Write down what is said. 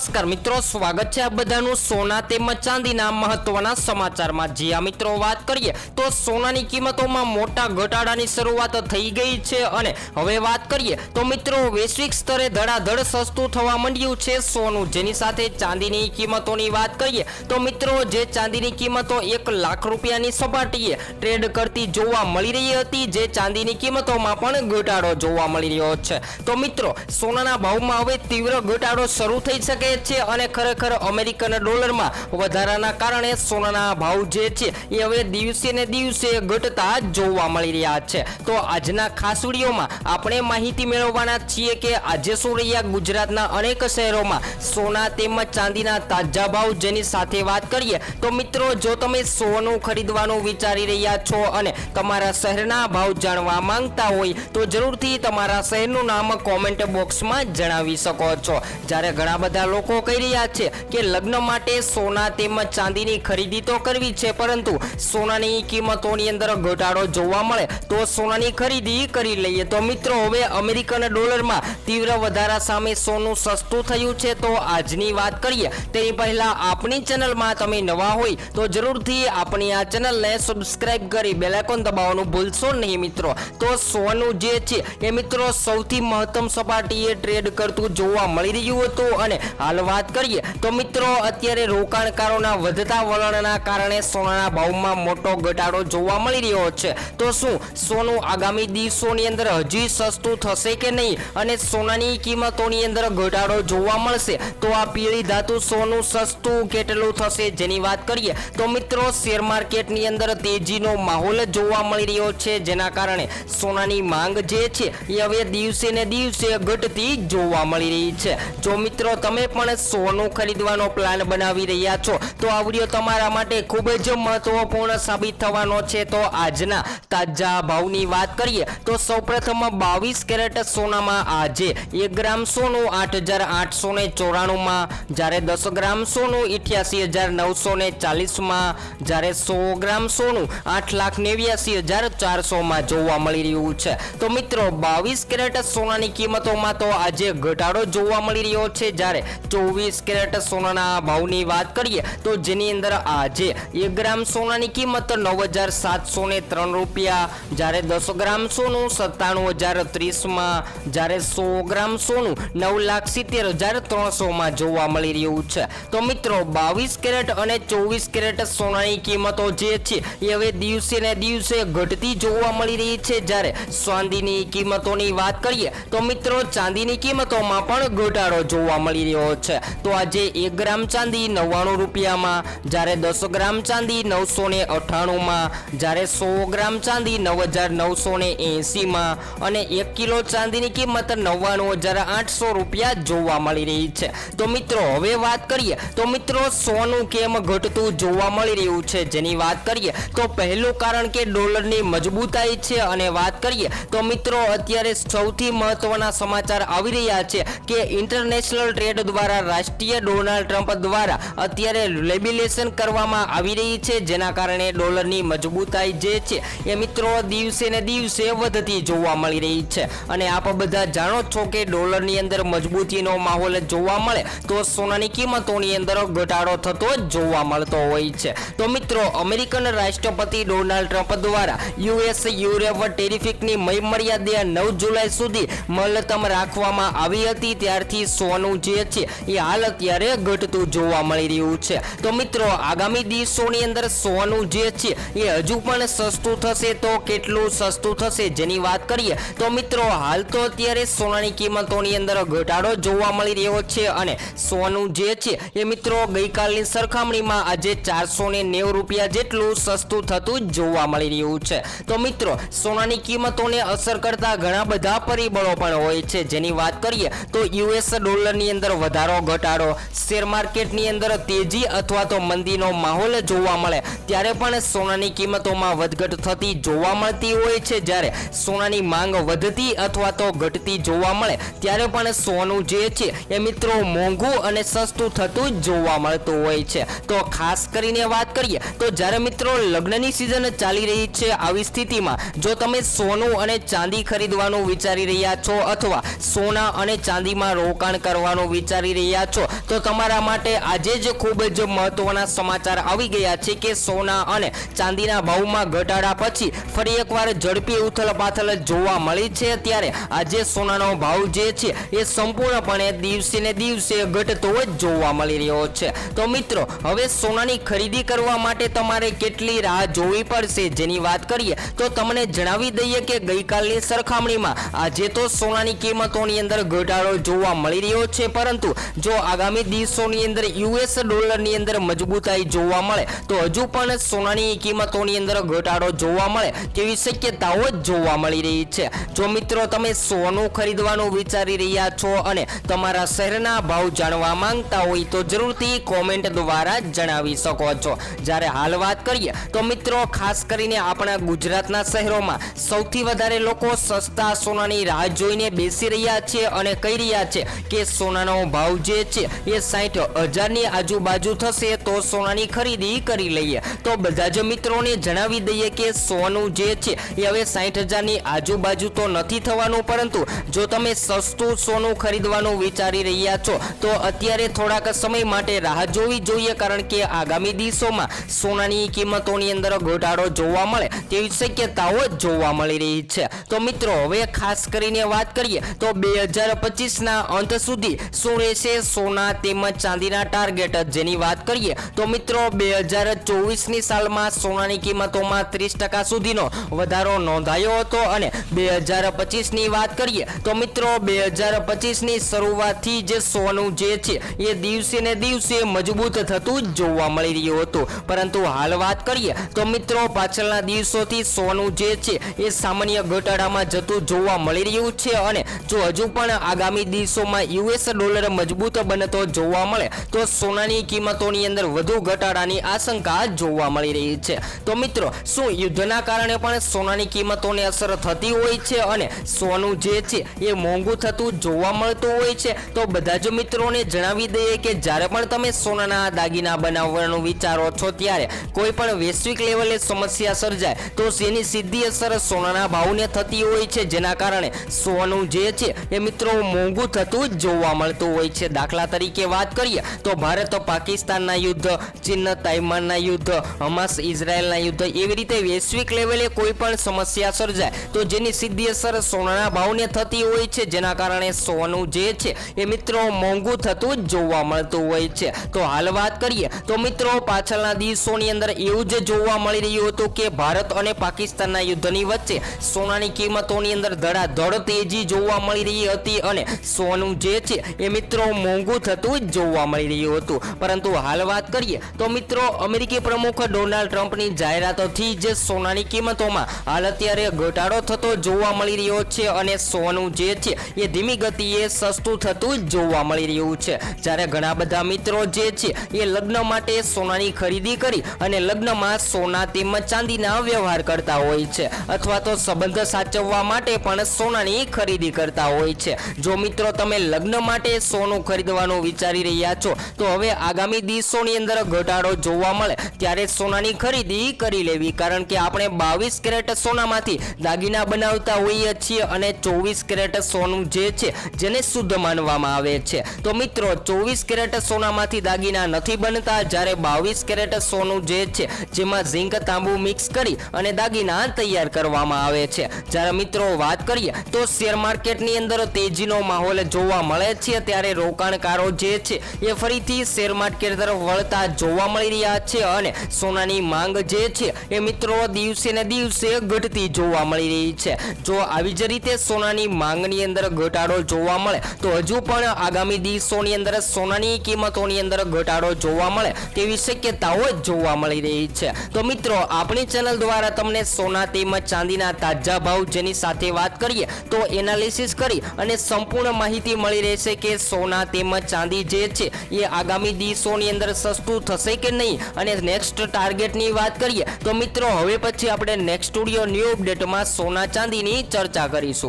નમસ્કાર મિત્રો, સ્વાગત છે આ બધાનું સોના તેમજ ચાંદીના મહત્વના સમાચારમાં. જી આ મિત્રો, વાત કરીએ તો સોનાની કિંમતોમાં મોટા ઘટાડાની શરૂઆત થઈ ગઈ છે અને હવે વાત કરીએ તો મિત્રો, વૈશ્વિક સ્તરે ધડાધડ સસ્તું થવા માંડ્યું છે સોનું. જેની સાથે ચાંદીની કિંમતોની વાત કરીએ તો મિત્રો, જે ચાંદીની કિંમતો એક લાખ રૂપિયાની સપાટીએ ટ્રેડ કરતી જોવા મળી રહી હતી, જે ચાંદીની કિંમતોમાં પણ ઘટાડો જોવા મળી રહ્યો છે. તો મિત્રો, સોનાના ભાવમાં હવે તીવ્ર ઘટાડો શરૂ થઈ શકે છે અને ખરેખર અમેરિકન ડોલરમાં વધારાના કારણે સોનાના ભાવ જે છે એ હવે દિવસે ને દિવસે ઘટતા જોવા મળી રહ્યા છે. તો આજના ખાસ વિડીયોમાં આપણે માહિતી મેળવવાના છીએ કે આજે શું રહ્યા ગુજરાતના અનેક શહેરોમાં સોના તેમજ ચાંદીના તાજા ભાવ જેની સાથે વાત કરીએ તો મિત્રો જો તમે સોનું ખરીદવાનું વિચારી રહ્યા છો અને તમારા શહેરના ભાવ જાણવા માંગતા હોય તો જરૂરથી તમારા શહેરનું નામ કોમેન્ટ બોક્સમાં જણાવી શકો છો. જ્યારે ઘણા બધા લોકો કહી રહ્યા છે કે લગ્ન માટે સોના તેમજ ચાંદીની ખરીદી તો કરવી છે, પરંતુ સોનાની કિંમતોની અંદર ઘટાડો જોવા મળે તો સોનાની ખરીદી કરી લઈએ. તો મિત્રો, હવે અમેરિકન ડોલરમાં તીવ્ર વધારા સામે સોનું સસ્તું થયું છે. તો આજની વાત કરીએ. તેની પહેલા આપણી ચેનલમાં તમે નવા હોય તો જરૂરથી આપણી આ ચેનલને સબસ્ક્રાઇબ કરી બેલાઇકોન દબાવવાનું ભૂલશો નહીં મિત્રો. તો સોનું જે છે એ મિત્રો સૌથી મહત્તમ સપાટીએ ટ્રેડ કરતું જોવા મળી રહ્યું હતું અને હાલ વાત કરીએ તો મિત્રો, અત્યારે રોકાણકારોના વધતા વલણના કારણે સોનાના ભાવમાં મોટો ઘટાડો જોવા મળી રહ્યો છે. તો શું, સોનું આગામી દિવસોની અંદર હજી સસ્તું થશે કે નહીં? અને સોનાની કિંમતોની અંદર ઘટાડો જોવા મળશે? તો આ પીળી ધાતુ સોનું સસ્તું કેટલું થશે જેની વાત કરીએ? તો મિત્રો, શેર માર્કેટની અંદર તેજીનો માહોલ જોવા મળી રહ્યો છે, જેના કારણે સોનાની માંગ જે છે, એ હવે દિવસે ને દિવસે ઘટતી જોવા મળી રહી છે. જો મિત્રો, તમે પણ સોનું ખરીદવાનો પ્લાન બનાવી રહ્યા છો. તો આ વીડિયો તમારા માટે ખૂબ જ મહત્વપૂર્ણ સાબિત થવાનો છે. તો આજના તાજા ભાવની વાત કરીએ, તો સૌપ્રથમ બાવીસ કેરેટ સોનામાં આજે એક ગ્રામ સોનું આઠ હજાર આઠસો ને ચોરાણુંમાં, જ્યારે દસ ગ્રામ સોનું ઇઠ્યાસી હજાર નવસો ને ચાલીસમાં, જ્યારે સો ગ્રામ સોનું આઠ લાખ નેવ્યાસી હજાર ચારસોમાં જોવા મળી રહ્યું છે. તો મિત્રો, બાવીસ કેરેટ સોનાની કિંમતોમાં તો આજે ઘટાડો જોવા મળી રહ્યો છે. જ્યારે ચોવીસ કેરેટ સોનાના ભાવની વાત કરીએ તો જેની અંદર આજે એક ગ્રામ સોનાની કિંમત નવ હજાર સાતસો ને ત્રણ રૂપિયા, જ્યારે દસ ગ્રામ સોનું સત્તાણું હજાર ત્રીસમાં, જ્યારે સો ગ્રામ સોનું નવ લાખ સિત્તેર હજાર ત્રણસોમાં જોવા મળી રહ્યું છે. તો મિત્રો, બાવીસ કેરેટ અને ચોવીસ કેરેટ સોનાની કિંમતો જે છે, એ હવે દિવસે ને દિવસે ઘટતી જોવા મળી રહી છે. જ્યારે ચાંદીની કિંમતોની વાત કરીએ, તો મિત્રો, ચાંદીની કિંમતોમાં પણ ઘટાડો જોવા મળી રહ્યો છે. તો આજે એક ગ્રામ ચાંદી નવ્વાણું રૂપિયામાં, જ્યારે દસ ગ્રામ ચાંદી નવસો ને અઠ્ઠાણુંમાં, જ્યારે સો ગ્રામ ચાંદી નવ હજાર નવસો ને એંસીમાં અને એક કિલો ચાંદીની કિંમત નવ્વાણું હજાર આઠસો રૂપિયા જોવા મળી રહી છે. તો મિત્રો, હવે વાત કરીએ. તો મિત્રો, સોનું કેમ ઘટતું જોવા મળી રહ્યું છે? જેની વાત કરીએ, તો પહેલું કારણ કે ડોલરની મજબૂતાઈ છે અને વાત કરીએ, તો મિત્રો, અત્યારે સૌથી મહત્વના સમાચાર આવી રહ્યા છે કે ઇન્ટરનેશનલ ટ્રેડ દ્વારા રાષ્ટ્રીય ડોનાલ્ડ ટ્રમ્પ દ્વારા અત્યારે લેબિલેશન કરવામાં આવી રહી છે, જેના કારણે ડોલરની મજબૂતાઈ જે છે, એ મિત્રો દિવસે ને દિવસે વધતી જોવા મળી રહી છે. અને આપ બધા જાણો છો કે ડોલરની અંદર મજબૂતીનો માહોલ જોવા મળે તો સોનાની કિંમતોની અંદર ઘટાડો થતો જોવા મળતો હોય છે. તો મિત્રો, અમેરિકન રાષ્ટ્રપતિ ડોનાલ્ડ ટ્રમ્પ દ્વારા યુએસ યુરોપ ટેરિફિકની મર્યાદા નવ જુલાઈ સુધી મલતમ રાખવામાં આવી હતી. ત્યારથી સોનું જે છે એ હાલ અત્યારે ઘટતું જોવા મળી રહ્યું છે. તો મિત્રો, આગામી દિવસોની અંદર સોનું જે છે, એ હજુ પણ સસ્તું થશે. તો કેટલું સસ્તું થશે જેની વાત કરીએ, તો મિત્રો, હાલ તો અત્યારે સોનાની કિંમતોની અંદર ઘટાડો જોવા મળી રહ્યો છે અને સોનું જે છે, એ મિત્રો, ગઈકાલની સરખામણીમાં આજે ચારસો ને નેવું રૂપિયા જેટલું સસ્તું થતું જોવા મળી રહ્યું છે. તો મિત્રો, સોનાની કિંમતોને અસર કરતા ઘણા બધા પરિબળો પણ હોય છે. જેની વાત કરીએ, તો યુએસ ડોલરની અંદર વધારો ઘટાડો. શેર માર્કેટની અંદર તેજી અથવા તો મંદીનો માહોલ જોવા મળે. ત્યારે પણ સોનાની કિંમતોમાં વધઘટ થતી જોવા મળતી હોય છે. જ્યારે સોનાની માંગ વધતી અથવા તો ઘટતી જોવા મળે, ત્યારે પણ સોનું જે છે એ મિત્રો મોંઘું અને સસ્તું થતું જોવા મળતું હોય છે. તો ખાસ કરીને વાત કરીએ, તો જ્યારે મિત્રો લગ્નની સિઝન ચાલી રહી છે, આવી સ્થિતિમાં જો તમે સોનું અને ચાંદી ખરીદવાનું વિચારી રહ્યા છો અથવા સોના અને ચાંદીમાં રોકાણ કરવાનું વિચારી રહ્યા છો. તો તમારા માટે આજે જ ખૂબ જ મહત્વના સમાચાર આવી ગયા છે કે સોના અને ચાંદીના ભાવમાં ઘટાડા પછી ફરી એકવાર ઝડપી ઉથલપાથલ જોવા મળી છે. ત્યારે આજે સોનાનો ભાવ જે છે એ સંપૂર્ણપણે દિવસે ને દિવસે ઘટતો જ જોવા મળી રહ્યો છે. તો મિત્રો, હવે સોનાની ખરીદી કરવા માટે તમારે કેટલી રાહ જોવી પડશે જેની વાત કરીએ તો તમને જણાવી દઈએ કે ગઈકાલની સરખામણીમાં આજે તો સોનાની કિંમતોની અંદર ઘટાડો જોવા મળી રહ્યો છે. પરંતુ જો આગામી દિવસોની અંદર યુએસ ડોલરની અંદર મજબૂતાઈ જોવા મળે, તો હજુ પણ સોનાની કિંમતોની અંદર ઘટાડો જોવા મળે તેવી શક્યતાઓ જોવા મળી રહી છે. જો મિત્રો તમે સોનું ખરીદવાનું વિચારી રહ્યા છો અને તમારા શહેરના ભાવ જાણવા માંગતા હોય તો જરૂરથી કોમેન્ટ દ્વારા જણાવી શકો છો. જ્યારે હાલ વાત કરીએ, તો મિત્રો ખાસ કરીને આપણા ગુજરાતના શહેરોમાં સૌથી વધારે લોકો સસ્તા સોનાની રાહ જોઈને બેસી રહ્યા છે અને કહી રહ્યા છે કે સોનાનો ભાવ જે છે, એ સાઠ હજારની આજુબાજુ થશે તો સોનાની ખરીદી કરી લઈએ. તો બધા જ મિત્રોને જણાવી દઈએ કે સોનું જે છે, એ હવે સાઠ હજારની આજુબાજુ તો નથી થવાનું, પરંતુ જો તમે સસ્તું સોનું ખરીદવાનું વિચારી રહ્યા છો, તો અત્યારે થોડાક સમય માટે રાહ જોવી જોઈએ, કારણ કે આગામી દિવસોમાં સોનાની કિંમતોની અંદર ઘટાડો જોવા મળે, તેવી શક્યતાઓ જોવા મળી રહી છે. તો મિત્રો, હવે ખાસ કરીને વાત કરીએ, તો બે હજાર પચીસના અંત સુધી શું રહેશે સોના તેમજ ચાંદીના ટાર્ગેટ જેની વાત કરીએ તો મિત્રો બે હજાર ચોવીસની સાલમાં સોનાની કિંમતોમાં ત્રીસ ટકા સુધીનો વધારો નોંધાયો હતો અને બે હજાર પચીસની વાત કરીએ તો મિત્રો બે હજાર પચીસની શરૂઆતથી જે સોનું જે છે એ દિવસે ને દિવસે મજબૂત થતું જોવા મળી રહ્યું હતું. પરંતુ હાલ વાત કરીએ તો મિત્રો પાછળના દિવસોથી સોનું જે છે એ સામાન્ય ઘટાડામાં જતું જોવા મળી રહ્યું છે અને જો હજુ પણ આગામી દિવસોમાં યુએસ ડોલર મજબૂત બનતો જોવા મળે તો સોનાની કિંમતોની અંદર વધુ ઘટાડાની આશંકા જોવા મળી રહી છે. તો મિત્રો, શું યુદ્ધના કારણે પણ સોનાની કિંમતોને અસર થતી હોય છે અને સોનું જે છે એ મોંઘું થતું જોવા મળતું હોય છે? તો બધા જ મિત્રોને જણાવી દઈએ કે જ્યારે પણ તમે સોનાના દાગીના બનાવવાનું વિચારો છો ત્યારે કોઈ પણ વૈશ્વિક લેવલે સમસ્યા સર્જાય તો તેની સીધી અસર સોનાના ભાવને થતી હોય છે? જેના કારણે સોનું જે છે એ મિત્રો મોંઘું થતું જોવા મળતું હોય છે. દાખલા તરીકે વાત કરીએ તો ભારત પાકિસ્તાનના યુદ્ધ, ચીન, તાઇવાનના યુદ્ધ, હમાસ, ઇઝરાયલના યુદ્ધ એવી રીતે વૈશ્વિક લેવલે કોઈ પણ સમસ્યા સર્જાય તો જેની સીધી અસર સોનાના ભાવને થતી હોય છે. જેના કારણે સોનું જે છે એ મિત્રો મોંઘું થતું જોવા મળતું હોય છે. તો હાલ વાત કરીએ તો મિત્રો પાછળના દિવસોની અંદર એવું જ જોવા મળી રહ્યું હતું કે ભારત અને પાકિસ્તાનના યુદ્ધની વચ્ચે સોનાની કિંમતોની અંદર ધડાધડ તેજી જોવા મળી રહી હતી અને સોનું જે છે એ મિત્રો મોંઘું થતું જ જોવા મળી રહ્યું હતું. પરંતુ હાલ વાત કરીએ તો મિત્રો અમેરિકી પ્રમુખ ડોનાલ્ડ ટ્રમ્પની જાહેરાતોથી જે સોનાની કિંમતોમાં હાલ અત્યારે ઘટાડો થતો જોવા મળી રહ્યો છે અને સોનું જે છે એ ધીમી ગતિએ સસ્તું થતું જ જોવા મળી રહ્યું છે. જ્યારે ઘણા બધા મિત્રો જે છે એ લગ્ન માટે સોનાની ખરીદી કરી અને લગ્નમાં સોના તેમજ ચાંદીના વ્યવહાર કરતા હોય છે અથવા તો સંબંધ સાચવવા માટે પણ સોનાની ખરીદી કરતા હોય છે. જો મિત્રો તમે લગ્ન માટે સોનું ખરીદવાનું વિચારી રહ્યા છો. તો હવે આગામી દિવસોની અંદર ઘટાડો જોવા મળે ત્યારે સોનાની ખરીદી કરી લેવી. કારણ કે આપણે બાવીસ કેરેટ સોનામાંથી દાગીના બનાવતા હોઈએ છીએ અને ચોવીસ કેરેટ સોનું જે છે, જેને શુદ્ધ માનવામાં આવે છે. તો મિત્રો, ચોવીસ કેરેટ સોનામાંથી દાગીના નથી બનતા જ્યારે બાવીસ કેરેટ સોનું જે છે, જેમાં ઝીંક તાંબુ મિક્સ કરી અને દાગીના તૈયાર કરવામાં આવે છે. જ્યારે મિત્રો વાત કરીએ તો શેર માર્કેટની અંદર તેજીનો માહોલ જોવા મળે છે, ત્યારે રોકાણકારો જે છે એ ફરીથી શેર માર્કેટ તરફ વળતા જોવા મળી રહ્યા છે અને સોનાની માંગ જે છે એ મિત્રો દિવસે ને દિવસે ઘટતી જોવા મળી રહી છે. જો આવી જ રીતે સોનાની માંગની અંદર ઘટાડો જોવા મળે, તો હજુ પણ આગામી દિવસોની અંદર સોનાની કિંમતોની અંદર ઘટાડો જોવા મળે તેવી શક્યતાઓ જોવા મળી રહી છે. તો મિત્રો, આપણી ચેનલ દ્વારા તમને સોના તેમજ ચાંદીના તાજા ભાવ જેની સાથે વાત કરીએ, તો એનાલિસિસ કરી અને સંપૂર્ણ માહિતી મળી રહેશે કે સોના તેમજ ચાંદી જે છે, એ આગામી દિવસોની અંદર સસ્તું થશે કે નહીં? અને નેક્સ્ટ ટાર્ગેટની વાત કરીએ, તો મિત્રો, હવે પછી આપણે નેક્સ્ટ સ્ટુડિયો ન્યૂ અપડેટમાં સોના ચાંદીની ચર્ચા કરીશું.